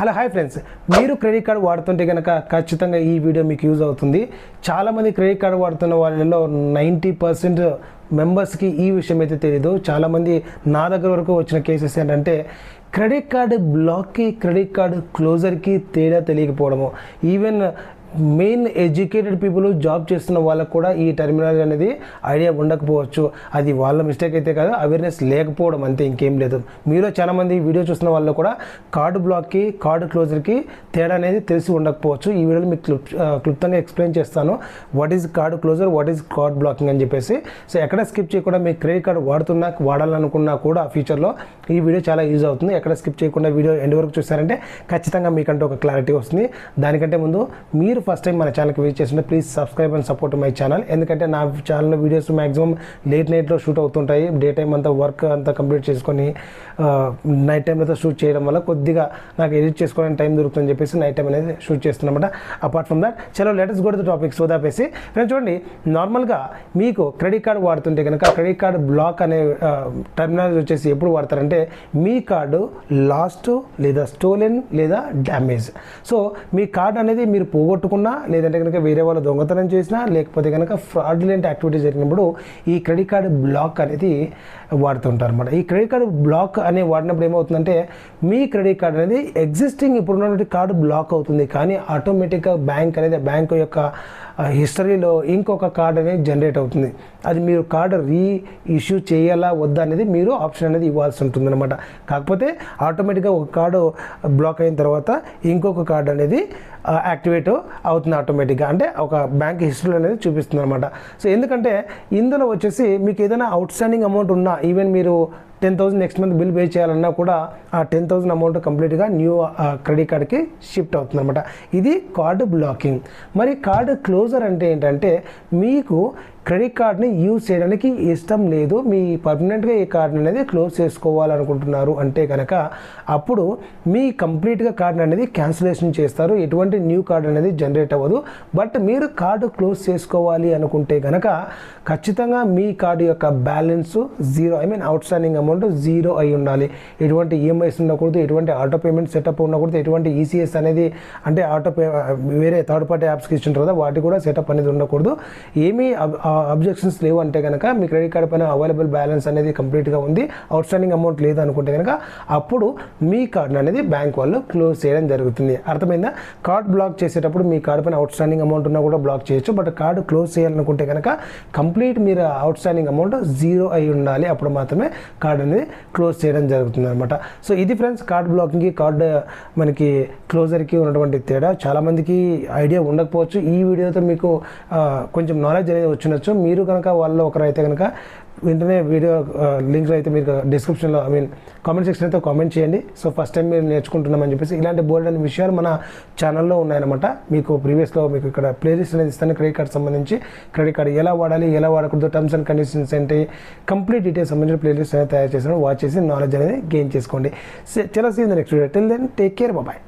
Hello hi friends. మీరు credit card వాడుతుంటే కనుక ఖచ్చితంగా ఈ వీడియో మీకు యూజ్ అవుతుంది. చాలామంది క్రెడిట్ కార్డు వాడుతున్న వాళ్ళలో నైంటీ పర్సెంట్ మెంబర్స్కి ఈ విషయం అయితే తెలియదు చాలామంది నా దగ్గర వరకు వచ్చిన కేసెస్ ఏంటంటే క్రెడిట్ కార్డు బ్లాక్కి క్రెడిట్ కార్డు క్లోజర్కి తేడా తెలియకపోవడము. Even main educated people job చేస్తున్న వాళ్ళకు కూడా ఈ టెర్మినాలజీ అనేది ఐడియా ఉండకపోవచ్చు. అది వాళ్ళ మిస్టేక్ అయితే కాదు అవేర్నెస్ లేకపోవడం అంతే ఇంకేం లేదు. మీలో చాలామంది వీడియో చూస్తున్న వాళ్ళు కూడా కార్డు బ్లాక్కి కార్డు క్లోజర్కి తేడా అనేది తెలిసి ఉండకపోవచ్చు. ఈ వీడియోలో మీకు క్లుప్ క్లుప్తంగా ఎక్స్ప్లెయిన్ చేస్తాను. What is card closure what is card blocking అని చెప్పేసి. సో ఎక్కడ స్కిప్ చేయకుండా మీ క్రెడిట్ కార్డు వాడుతున్నా వాడాలనుకున్నా కూడా ఫ్యూచర్లో ఈ వీడియో చాలా యూజ్ అవుతుంది. ఎక్కడ స్కిప్ చేయకుండా వీడియో ఎండ్ వరకు చూసారంటే ఖచ్చితంగా మీకంటూ ఒక క్లారిటీ వస్తుంది. దానికంటే ముందు మీరు ఫస్ట్ టైం మన ఛానల్కి విజిట్ చేస్తుంటే please subscribe and support my channel ఎందుకంటే నా ఛానల్లో వీడియోస్ మ్యాక్సిమం లేట్ నైట్లో షూట్ అవుతుంటాయి. డే టైం అంతా వర్క్ అంతా కంప్లీట్ చేసుకొని నైట్ టైం అయితే షూట్ చేయడం వల్ల కొద్దిగా నాకు ఎడిట్ చేసుకోవడానికి టైం దొరుకుతుందని చెప్పేసి నైట్ టైం అనేది షూట్ చేస్తున్నమాట అపార్ట్ ఫ్రమ్ దట్ చలో లేటెస్ట్ కూడా టాపిక్ సో దాపేసి ఫ్రెండ్స్ చూడండి నార్మల్గా మీకు క్రెడిట్ కార్డు వాడుతుంటే కనుక క్రెడిట్ కార్డు బ్లాక్ అనే uh, టర్మినాలజీ వచ్చేసి ఎప్పుడు వాడతారంటే మీ కార్డు లాస్ట్ లేదా స్టోలెన్ లేదా డ్యామేజ్ సో మీ కార్డు అనేది మీరు పోగొట్టు పట్టుకున్నా లేదంటే కనుక వేరే వాళ్ళు దొంగతనం చేసినా లేకపోతే కనుక ఫ్రాడ్యులెంట్ యాక్టివిటీ జరిగినప్పుడు ఈ క్రెడిట్ కార్డు బ్లాక్ అనేది వాడుతుంటారు అనమాట ఈ క్రెడిట్ కార్డు బ్లాక్ అనే వాడినప్పుడు ఏమవుతుందంటే మీ క్రెడిట్ కార్డు అనేది ఎగ్జిస్టింగ్ ఇప్పుడు ఉన్నటువంటి కార్డు బ్లాక్ అవుతుంది. కానీ ఆటోమేటిక్గా బ్యాంక్ అనేది బ్యాంక్ యొక్క హిస్టరీలో ఇంకొక కార్డు అనేది జనరేట్ అవుతుంది. అది మీరు కార్డు రీ ఇష్యూ చేయాలా వద్దా అనేది మీరు ఆప్షన్ అనేది ఇవ్వాల్సి ఉంటుంది అనమాట కాకపోతే ఆటోమేటిక్గా ఒక కార్డు బ్లాక్ అయిన తర్వాత ఇంకొక కార్డు అనేది యాక్టివేట్ అవుతుంది ఆటోమేటిక్గా అంటే ఒక బ్యాంక్ హిస్టరీ అనేది చూపిస్తుంది అనమాట సో ఎందుకంటే ఇందులో వచ్చేసి మీకు ఏదైనా అవుట్ స్టాండింగ్ అమౌంట్ ఉన్నా ఈవెన్ మీరు ten thousand next month bill pay చేయాలన్నా కూడా ఆ టెన్ థౌసండ్ అమౌంట్ కంప్లీట్గా న్యూ క్రెడిట్ కార్డ్కి షిఫ్ట్ అవుతుంది అనమాట ఇది కార్డు బ్లాకింగ్ మరి కార్డు క్లోజర్ అంటే ఏంటంటే మీకు క్రెడిట్ కార్డ్ని యూజ్ చేయడానికి ఇష్టం లేదు మీ పర్మనెంట్గా ఈ కార్డ్ అనేది క్లోజ్ చేసుకోవాలనుకుంటున్నారు అంటే కనుక అప్పుడు మీ కంప్లీట్గా కార్డ్ అనేది క్యాన్సిలేషన్ చేస్తారు. ఎటువంటి న్యూ కార్డ్ అనేది జనరేట్ అవ్వదు. బట్ మీరు కార్డు క్లోజ్ చేసుకోవాలి అనుకుంటే కనుక ఖచ్చితంగా మీ కార్డు యొక్క balance zero I mean outstanding amount zero అయి ఉండాలి. ఎటువంటి ఈఎంఐస్ ఉండకూడదు ఎటువంటి ఆటో పేమెంట్ సెటప్ ఉండకూడదు ఎటువంటి ఈసీఎస్ అనేది అంటే ఆటో పే వేరే థర్డ్ పార్టీ యాప్స్కి ఇచ్చింటారు కదా వాటి కూడా సెటప్ అనేది ఉండకూడదు. ఏమీ అబ్జెక్షన్స్ లేవు అంటే కనుక మీ క్రెడిట్ కార్డ్ పైన అవైలబుల్ బ్యాలెన్స్ అనేది కంప్లీట్గా ఉంది అవుట్ స్టాండింగ్ అమౌంట్ లేదు అనుకుంటే కనుక అప్పుడు మీ కార్డ్ అనేది బ్యాంక్ వాళ్ళు క్లోజ్ చేయడం జరుగుతుంది. అర్థమైందా? కార్డ్ బ్లాక్ చేసేటప్పుడు మీ కార్డ్ పైన అవుట్ స్టాండింగ్ అమౌంట్ ఉన్నా కూడా బ్లాక్ చేయొచ్చు బట్ కార్డు క్లోజ్ చేయాలనుకుంటే కనుక కంప్లీట్ మీరు అవుట్ స్టాండింగ్ అమౌంట్ జీరో అయి ఉండాలి అప్పుడు మాత్రమే కార్డు అనేది క్లోజ్ చేయడం జరుగుతుంది అనమాట సో ఇది ఫ్రెండ్స్ కార్డ్ బ్లాకింగ్కి కార్డ్ మనకి క్లోజర్కి ఉన్నటువంటి తేడా. చాలామందికి ఐడియా ఉండకపోవచ్చు. ఈ వీడియోతో మీకు uh, కొంచెం నాలెడ్జ్ అనేది వచ్చినచ్చు మీరు కనుక వాళ్ళు ఒకరైతే కనుక వెంటనే వీడియో లింక్ అయితే మీరు డిస్క్రిప్షన్లో ఐ మీన్ కామెంట్ సెక్షన్ అయితే కామెంట్ చేయండి. సో ఫస్ట్ టైం మీరు నేర్చుకుంటున్నామని చెప్పేసి ఇలాంటి బోల్డ్ అనే విషయాలు మన ఛానల్లో ఉన్నాయన్నమాట. మీకు ప్రీవియస్లో మీకు ఇక్కడ ప్లేలిస్ట్ అనేది ఇస్తాను క్రెడిట్ కార్డ్ సంబంధించి. క్రెడిట్ కార్డ్ ఎలా వాడాలి ఎలా వాడకూడదు టర్మ్స్ అండ్ కండిషన్స్ ఏంటి కంప్లీట్ డీటెయిల్స్ సంబంధించిన ప్లేలిస్ట్ అనేది తయారు చేశాను వాచ్ చేసి నాలెడ్జ్ అనేది గెయిన్ చేసుకోండి. చాలా seen next video till then take care bye